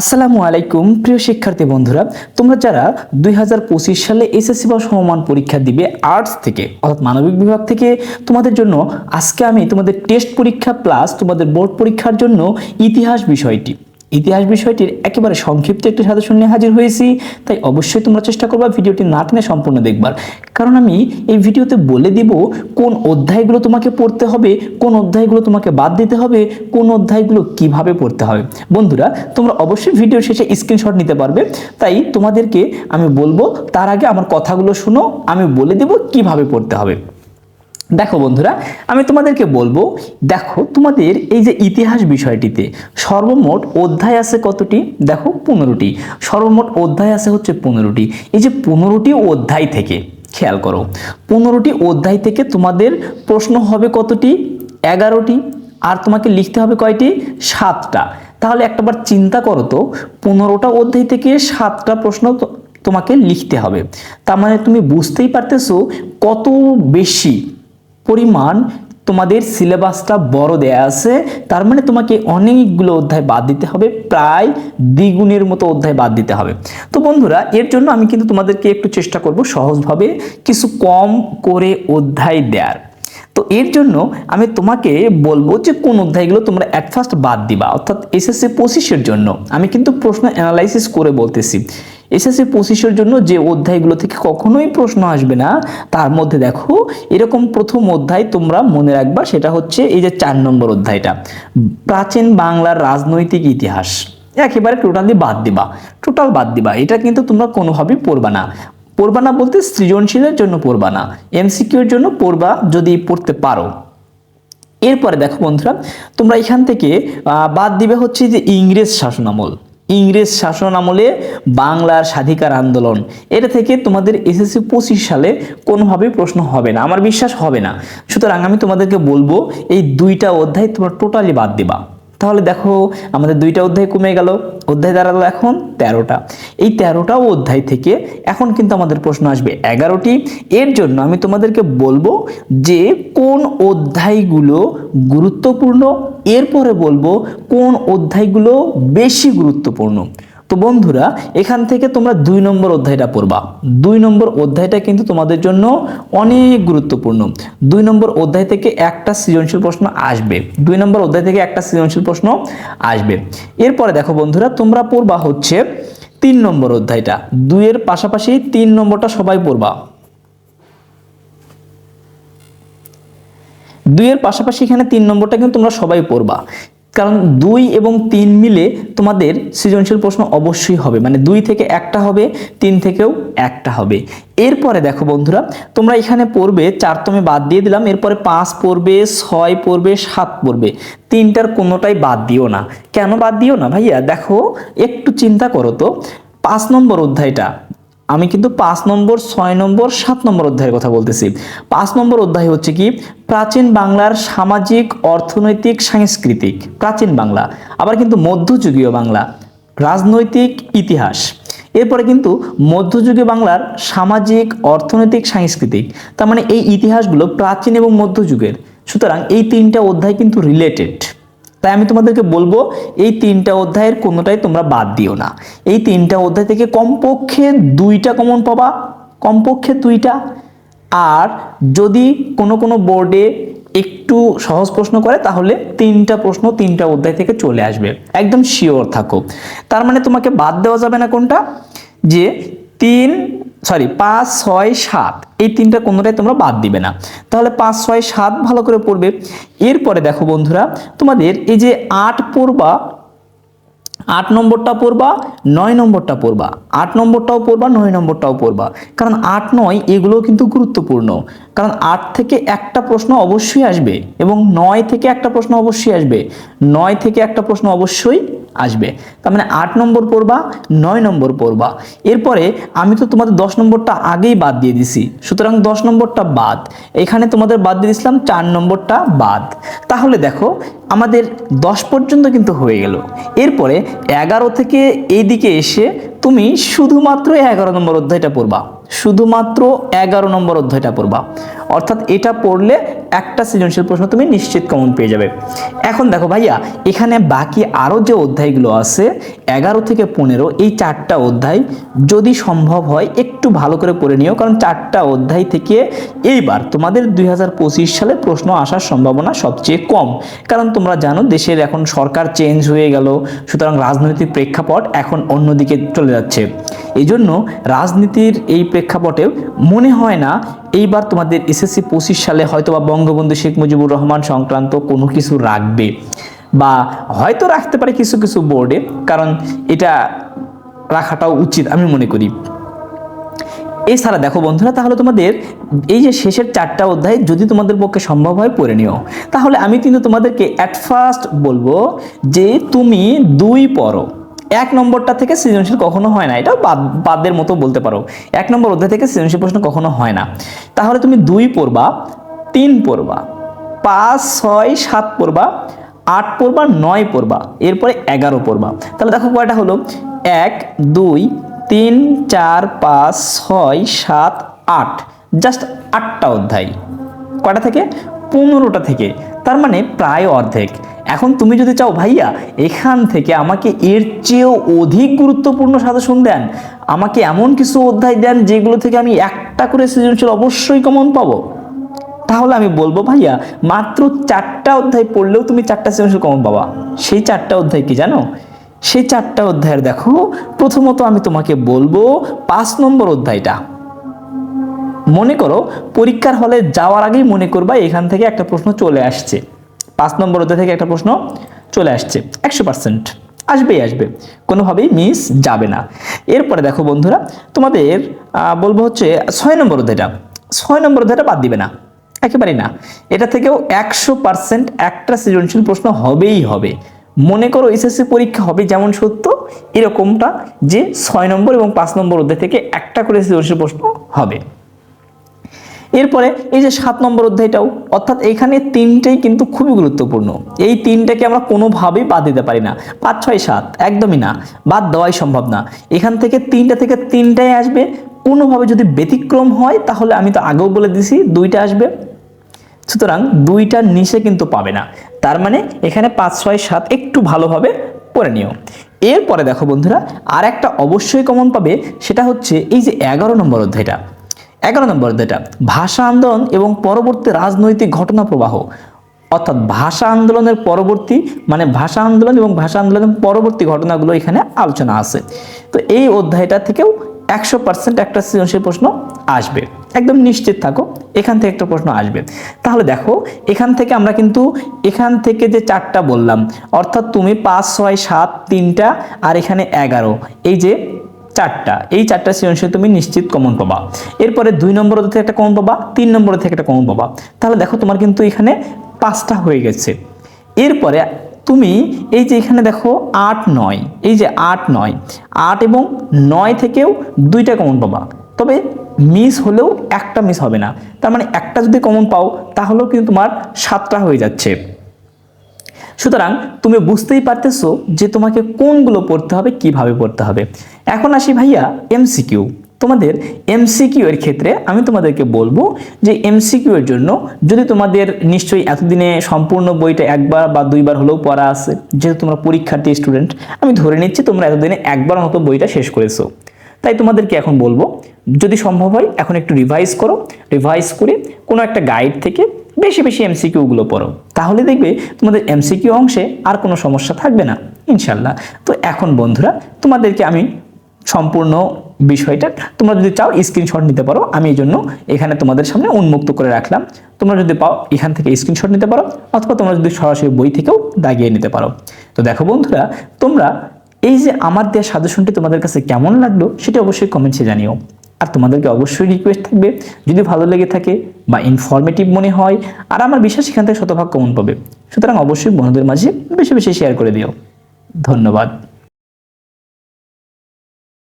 আসসালামু আলাইকুম, প্রিয় শিক্ষার্থী বন্ধুরা। তোমরা যারা দুই হাজার পঁচিশ সালে এসএসসি বা সমমান পরীক্ষা দিবে আর্টস থেকে, অর্থাৎ মানবিক বিভাগ থেকে, তোমাদের জন্য আজকে আমি তোমাদের টেস্ট পরীক্ষা প্লাস তোমাদের বোর্ড পরীক্ষার জন্য ইতিহাস বিষয়টি ইতিহাস বিষয়টির একেবারে সংক্ষিপ্ত একটি সাজেশন নিয়ে হাজির হয়েছি, তাই অবশ্যই তোমরা চেষ্টা করবা ভিডিওটি না টেনে সম্পূর্ণ দেখবার। কারণ আমি এই ভিডিওতে বলে দিব কোন অধ্যায়গুলো তোমাকে পড়তে হবে, কোন অধ্যায়গুলো তোমাকে বাদ দিতে হবে, কোন অধ্যায়গুলো কীভাবে পড়তে হবে। বন্ধুরা, তোমরা অবশ্যই ভিডিও শেষে স্ক্রিনশট নিতে পারবে। তাই তোমাদেরকে আমি বলব, তার আগে আমার কথাগুলো শুনো, আমি বলে দেব কীভাবে পড়তে হবে। দেখো বন্ধুরা, আমি তোমাদেরকে বলব, দেখো তোমাদের এই যে ইতিহাস বিষয়টিতে সর্বমোট অধ্যায় আছে কতটি? দেখো পনেরোটি। সর্বমোট অধ্যায় আছে হচ্ছে পনেরোটি। এই যে পনেরোটি অধ্যায় থেকে, খেয়াল করো, পনেরোটি অধ্যায় থেকে তোমাদের প্রশ্ন হবে কতটি? এগারোটি। আর তোমাকে লিখতে হবে কয়টি? সাতটা। তাহলে একটাবার চিন্তা করো তো, পনেরোটা অধ্যায় থেকে সাতটা প্রশ্ন তোমাকে লিখতে হবে। তার মানে তুমি বুঝতেই পারতেছো কত বেশি পরিমাণ তোমাদের সিলেবাসটা বড় দেয়া আছে, তার মানে তোমাকে অনেকগুলো অধ্যায় বাদ দিতে হবে, প্রায় দ্বিগুণের মতো অধ্যায় বাদ দিতে হবে। তো বন্ধুরা, এর জন্য আমি কিন্তু তোমাদেরকে একটু চেষ্টা করব সহজভাবে কিছু কম করে অধ্যায় দেয়ার। তো এর জন্য আমি তোমাকে বলব যে কোন অধ্যায়গুলো তোমরা অ্যাট ফার্স্ট বাদ দিবা, অর্থাৎ এসএসসি পঁচিশের জন্য। আমি কিন্তু প্রশ্ন অ্যানালাইসিস করে বলতেছি। এসএসসি পঁচিশের জন্য যে অধ্যায়গুলো থেকে কখনোই প্রশ্ন আসবে না, তার মধ্যে দেখো, এরকম প্রথম অধ্যায় তোমরা মনে রাখবা, সেটা হচ্ছে এই যে চার নম্বর অধ্যায়টা। প্রাচীন বাংলার রাজনৈতিক ইতিহাস, একেবারে টোটালি বাদ দিবা, টোটাল বাদ দিবা। এটা কিন্তু তোমরা কোনোভাবেই পড়বা না। পড়বা না বলতে সৃজনশীলের জন্য পড়বা না, এমসিকিউর জন্য পড়বা যদি পড়তে পারো। এরপরে দেখো বন্ধুরা, তোমরা এখান থেকে বাদ দিবে হচ্ছে যে ইংরেজ শাসনামল। ইংরেজ শাসন আমলে বাংলার স্বাধিকার আন্দোলন। এটা থেকে তোমাদের এসএসসি পঁচিশ সালে কোনোভাবেই প্রশ্ন হবে না। আমার বিশ্বাস হবে না। সুতরাং আমি তোমাদেরকে বলব, এই দুইটা অধ্যায় তোমরা টোটালি বাদ দিবা। তাহলে দেখো আমাদের দুইটা অধ্যায় কমে গেল, অধ্যায় দাঁড়াল এখন তেরোটা। এই তেরোটা অধ্যায় থেকে এখন কিন্তু আমাদের প্রশ্ন আসবে এগারোটি। এর জন্য আমি তোমাদেরকে বলব যে কোন অধ্যায়গুলো গুরুত্বপূর্ণ, এরপরে বলব কোন অধ্যায়গুলো বেশি গুরুত্বপূর্ণ। তো বন্ধুরা, এখান থেকে তোমরা দুই নম্বর অধ্যায়টা পড়বা। দুই নম্বর অধ্যায়টা কিন্তু তোমাদের জন্য অনেক গুরুত্বপূর্ণ। দুই নম্বর অধ্যায় থেকে একটা সৃজনশীল প্রশ্ন আসবে। দুই নম্বর অধ্যায় থেকে একটা সৃজনশীল প্রশ্ন আসবে। এরপরে দেখো বন্ধুরা, তোমরা পড়বা হচ্ছে তিন নম্বর অধ্যায়টা। দুইয়ের পাশাপাশি তিন নম্বরটা সবাই পড়বা। দুইয়ের পাশাপাশি এখানে তিন নম্বরটা কিন্তু তোমরা সবাই পড়বা। কারণ দুই এবং তিন মিলে তোমাদের সৃজনশীল প্রশ্ন অবশ্যই হবে। মানে দুই থেকে একটা হবে, তিন থেকেও একটা হবে। এরপরে দেখো বন্ধুরা, তোমরা এখানে পড়বে, চার তো আমি বাদ দিয়ে দিলাম, এরপরে পাঁচ পড়বে, ছয় পড়বে, সাত পড়বে। তিনটার কোনোটাই বাদ দিও না। কেন বাদ দিও না ভাইয়া? দেখো, একটু চিন্তা করো তো। পাঁচ নম্বর অধ্যায়টা আমি কিন্তু পাঁচ নম্বর, ছয় নম্বর, সাত নম্বর অধ্যায়ের কথা বলতেছি। পাঁচ নম্বর অধ্যায় হচ্ছে কি? প্রাচীন বাংলার সামাজিক, অর্থনৈতিক, সাংস্কৃতিক। প্রাচীন বাংলা, আবার কিন্তু মধ্যযুগীয় বাংলা। রাজনৈতিক ইতিহাস। এরপরে কিন্তু মধ্যযুগীয় বাংলার সামাজিক, অর্থনৈতিক, সাংস্কৃতিক। তার মানে এই ইতিহাসগুলো প্রাচীন এবং মধ্যযুগের। সুতরাং এই তিনটা অধ্যায় কিন্তু রিলেটেড তাই আমি তোমাদেরকে বলব, এই তিনটা অধ্যায়ের কোনোটাই তোমরা বাদ দিও না। এই তিনটা অধ্যায় থেকে কমপক্ষে দুইটা কমন পাবা, কমপক্ষে দুইটা। আর যদি কোনো কোনো বোর্ডে একটু সহজ প্রশ্ন করে, তাহলে তিনটা প্রশ্ন তিনটা অধ্যায় থেকে চলে আসবে। একদম শিওর থাকো। তার মানে তোমাকে বাদ দেওয়া যাবে না কোনটা? যে তিন সরি পাঁচ, ছয়, সাত। এই তিনটা কোনোটাই তোমরা বাদ দিবে না। তাহলে পাঁচ, ছয়, সাত ভালো করে পড়বে। এরপরে দেখো বন্ধুরা, তোমাদের এই যে আট পড়বা, আট নম্বরটা পড়বা, নয় নম্বরটা পড়বা। আট নম্বরটাও পড়বা, নয় নম্বরটাও পড়বা। কারণ আট, নয় এগুলো কিন্তু গুরুত্বপূর্ণ। কারণ আট থেকে একটা প্রশ্ন অবশ্যই আসবে এবং নয় থেকে একটা প্রশ্ন অবশ্যই আসবে। নয় থেকে একটা প্রশ্ন অবশ্যই আসবে। তার মানে আট নম্বর পড়বা, নয় নম্বর পড়বা। এরপরে আমি তো তোমাদের দশ নম্বরটা আগেই বাদ দিয়ে দিছি। সুতরাং দশ নম্বরটা বাদ। এখানে তোমাদের বাদ দিয়ে দিছিলাম, চার নম্বরটা বাদ। তাহলে দেখো, আমাদের দশ পর্যন্ত কিন্তু হয়ে গেল। এরপরে এগারো থেকে এইদিকে এসে তুমি শুধুমাত্র এগারো নম্বর অধ্যায়টা পড়বা। শুধুমাত্র এগারো নম্বর অধ্যায়টা পড়বা। অর্থাৎ এটা পড়লে একটা সৃজনশীল প্রশ্ন তুমি নিশ্চিত কমন পেয়ে যাবে। এখন দেখো ভাইয়া, এখানে বাকি আরও যে অধ্যায়গুলো আছে, এগারো থেকে পনেরো, এই চারটা অধ্যায় যদি সম্ভব হয়, একটু ভালো করে পড়ে নিও, কারণ চারটা অধ্যায় থেকে এইবার তোমাদের দুই হাজার পঁচিশ সালে প্রশ্ন আসার সম্ভাবনা সবচেয়ে কম। কারণ তোমরা জানো, দেশের এখন সরকার চেঞ্জ হয়ে গেল, সুতরাং রাজনৈতিক প্রেক্ষাপট এখন অন্যদিকে চলে যাচ্ছে। এই জন্য রাজনীতির এই প্রেক্ষাপটে মনে হয় না, এইবার তোমাদের এসএসসি পঁচিশ সালে হয়তো বা বঙ্গবন্ধু শেখ মুজিবুর রহমান সংক্রান্ত কোনো কিছু রাখবে বা হয়তো রাখতে পারে কিছু কিছু বোর্ডে কারণ এটা রাখাটাও উচিত আমি মনে করি। এছাড়া দেখো বন্ধুরা, তাহলে তোমাদের এই যে শেষের চারটা অধ্যায় যদি তোমাদের পক্ষে সম্ভব হয় পড়ে নিও। তাহলে আমি কিন্তু তোমাদেরকে অ্যাট ফার্স্ট বলব যে তুমি দুই পড়ো। এক নম্বরটা থেকে সৃজনশীল কখনো হয় না, এটা বাদ, বাদের মতো বলতে পারো। এক নম্বর অধ্যায় থেকে সৃজনশীল প্রশ্ন কখনো হয় না। তাহলে তুমি দুই পড়বা তিন পড়বা, পাঁচ, ছয়, সাত পড়বা, আট পড়বা, নয় পড়বা, এরপরে এগারো পড়বা। তাহলে দেখো কয়টা হলো? এক, দুই, তিন, চার, পাঁচ, ছয়, সাত, আট। জাস্ট আটটা অধ্যায়। কয়টা থেকে? পনেরোটা থেকে। তার মানে প্রায় অর্ধেক। এখন তুমি যদি চাও, ভাইয়া, এখান থেকে আমাকে এর চেয়েও অধিক গুরুত্বপূর্ণ সাজেশন দেন, আমাকে এমন কিছু অধ্যায় দেন যেগুলো থেকে আমি একটা করে সৃজনশীল অবশ্যই কমন পাবো। তাহলে আমি বলব, ভাইয়া, মাত্র চারটা অধ্যায় পড়লেও তুমি চারটা সৃজনশীল কমন পাবা। সেই চারটা অধ্যায় কি জানো? সেই চারটা অধ্যায়ের দেখো, প্রথমত আমি তোমাকে বলব পাঁচ নম্বর অধ্যায়টা। মনে করো, পরীক্ষার হলে যাওয়ার আগেই মনে করবা এখান থেকে একটা প্রশ্ন চলে আসছে। পাঁচ নম্বর অধ্যায় থেকে একটা প্রশ্ন চলে আসছে। একশো পার্সেন্ট আসবেই আসবে। কোনোভাবেই মিস যাবে না। এরপরে দেখো বন্ধুরা, তোমাদের বলব হচ্ছে ছয় নম্বর অধ্যায়টা। ছয় নম্বর অধ্যায়টা বাদ দিবে না। একেবারেই না। এটা থেকেও একশো পার্সেন্ট একটা সৃজনশীল প্রশ্ন হবেই হবে। মনে করো এসএসসি পরীক্ষা হবে যেমন সত্য, এরকমটা যে ছয় নম্বর এবং পাঁচ নম্বর অধ্যায় থেকে একটা করে সৃজনশীল প্রশ্ন হবে। এরপরে এই যে সাত নম্বর অধ্যায়টাও, অর্থাৎ এখানে তিনটেই কিন্তু খুবই গুরুত্বপূর্ণ। এই তিনটাকে আমরা কোনোভাবেই বাদ দিতে পারি না। পাঁচ, ছয়, সাত, একদমই না। বাদ দেওয়াই সম্ভব না। এখান থেকে তিনটা থেকে তিনটাই আসবে। কোনোভাবে যদি ব্যতিক্রম হয়, তাহলে আমি তো আগেও বলে দিছি, দুইটা আসবে। সুতরাং দুইটার নিচে কিন্তু পাবে না। তার মানে এখানে পাঁচ, ছয়, সাত একটু ভালোভাবে পড়ে নিও। এরপরে দেখো বন্ধুরা আর একটা অবশ্যই কমন পাবে, সেটা হচ্ছে এই যে এগারো নম্বর অধ্যায়টা। এগারো নম্বর অধ্যায়টা, ভাষা আন্দোলন এবং পরবর্তী রাজনৈতিক ঘটনা প্রবাহ। অর্থাৎ ভাষা আন্দোলনের পরবর্তী মানে ভাষা আন্দোলন এবং ভাষা আন্দোলনের পরবর্তী ঘটনাগুলো এখানে আলোচনা আছে। তো এই অধ্যায়টা থেকেও একশো পার্সেন্ট একটা সৃজনশীল প্রশ্ন আসবে। একদম নিশ্চিত থাকো, এখান থেকে একটা প্রশ্ন আসবে। তাহলে দেখো, এখান থেকে আমরা কিন্তু, এখান থেকে যে চারটা বললাম, অর্থাৎ তুমি পাঁচ, ছয়, সাত, তিনটা, আর এখানে এগারো, এই যে চারটা, এই চারটা সৃজনশীল তুমি নিশ্চিত কমন পাবা। এরপরে দুই নম্বর থেকে একটা কমন পাবা, তিন নম্বর থেকে একটা কমন পাবা। তাহলে দেখো, তোমার কিন্তু এখানে পাঁচটা হয়ে গেছে। এরপরে তুমি, এই যে এখানে দেখো, আট, নয়, এই যে আট, নয়, আট এবং নয় থেকেও দুইটা কমন পাবা। তবে মিস হলেও একটা মিস হবে না। তার মানে একটা যদি কমন পাও, তাহলেও কিন্তু তোমার সাতটা হয়ে যাচ্ছে। সুতরাং তুমি বুঝতেই পারতেছো যে তোমাকে কোনগুলো পড়তে হবে, কীভাবে পড়তে হবে। এখন আসি ভাইয়া এমসিকিউ তোমাদের এমসিকিউ এর ক্ষেত্রে আমি তোমাদেরকে বলব যে এমসিকিউ এর জন্য যদি তোমাদের নিশ্চয়ই এতদিনে সম্পূর্ণ বইটা একবার বা দুইবার হলেও পড়া আছে, যেহেতু তোমরা পরীক্ষার্থী স্টুডেন্ট আমি ধরে নিচ্ছি তোমরা এতদিনে একবার মতো বইটা শেষ করেছ। তাই তোমাদেরকে এখন বলব, যদি সম্ভব হয়, এখন একটু রিভাইজ করো। রিভাইজ করে কোনো একটা গাইড থেকে বেশি বেশি এমসিকিউগুলো পড়ো। তাহলে দেখবে তোমাদের এমসিকিউ অংশে আর কোনো সমস্যা থাকবে না, ইনশাল্লাহ। তো এখন বন্ধুরা, তোমাদেরকে আমি সম্পূর্ণ বিষয়টা, তোমরা যদি চাও স্ক্রিনশট নিতে পারো, আমি এই জন্য এখানে তোমাদের সামনে উন্মুক্ত করে রাখলাম। তোমরা যদি পাও, এখান থেকে স্ক্রিনশট নিতে পারো, অথবা তোমরা যদি সরাসরি বই থেকেও দাগিয়ে নিতে পারো। তো দেখো বন্ধুরা, তোমরা এই যে আমার দেওয়া সাজেশনটি তোমাদের কাছে কেমন লাগল, সেটি অবশ্যই কমেন্টসে জানিও। আর তোমাদেরকে অবশ্যই রিকোয়েস্ট থাকবে, যদি ভালো লেগে থাকে বা ইনফরমেটিভ মনে হয়, আর আমার বিশ্বাস এখান থেকে শতভাগ কমন পাবে। সুতরাং অবশ্যই বন্ধুদের মাঝে বেশি বেশি শেয়ার করে দিও। ধন্যবাদ।